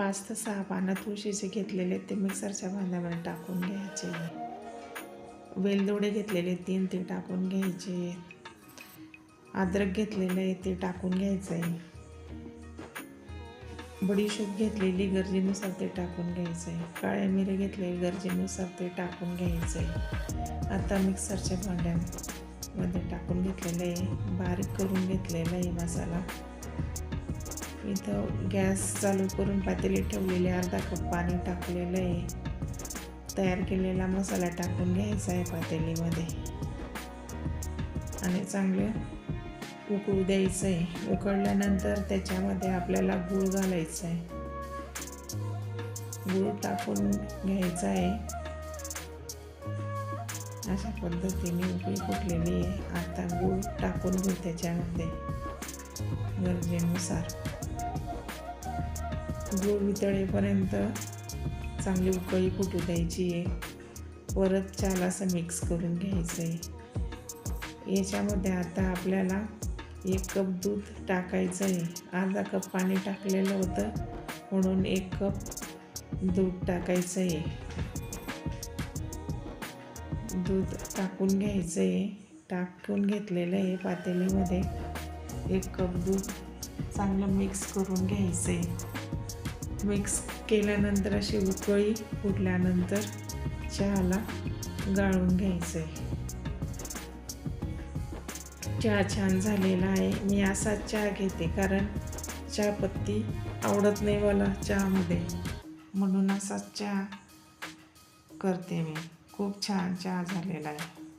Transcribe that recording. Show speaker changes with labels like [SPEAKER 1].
[SPEAKER 1] पाच ते सहा पानं तुळशीचे घेतलेले ते मिक्सरच्या भांड्यामध्ये टाकून घ्यायचे. वेलदोडे घेतलेले तीन ते टाकून घ्यायचे. अद्रक घेतलेलं आहे ते टाकून घ्यायचं. आहे बडीशोप घेतलेली गरजेनुसार ते टाकून घ्यायचं. आहे काळे मिरे घेतलेले गरजेनुसार ते टाकून घ्यायचं. आहे आता मिक्सरच्या भांड्यामध्ये टाकून घेतलेलं आहे बारीक करून घेतलेला आहे मसाला. इथं गॅस चालू करून पातेली ठेवलेली अर्धा कप पाणी टाकलेलं आहे. तयार केलेला मसाला टाकून घ्यायचा आहे पातेलीमध्ये. आणि चांगलं उकळू द्यायचं आहे. उकळल्यानंतर त्याच्यामध्ये आपल्याला गूळ घालायचं आहे. गूळ टाकून घ्यायचा आहे. अशा पद्धतीने उकळी फुटलेली आहे. आता गूळ टाकून घेऊ त्याच्यामध्ये गरजेनुसार. गूळ वितळेपर्यंत चांगली उकळी फुटू द्यायची आहे? परत छान असं मिक्स करून घ्यायचं आहे याच्यामध्ये आता आपल्याला एक कप दूध टाकायचं आहे अर्धा कप पाणी टाकलेलं होतं. म्हणून एक कप दूध टाकायचं आहे दूध टाकून घ्यायचं आहे टाकून घेतलेलं आहे पातेलीमध्ये. एक कप दूध चांगलं मिक्स करून घ्यायचं आहे मिक्स केल्यानंतर अशी उकळी फुटल्यानंतर चहाला गाळून घ्यायचं. आहे चहा छान झालेला आहे. मी असा चहा घेते कारण चहापत्ती आवडत नाही मला चहामध्ये. म्हणून असा चहा करते मी. खूप छान चहा झालेला आहे.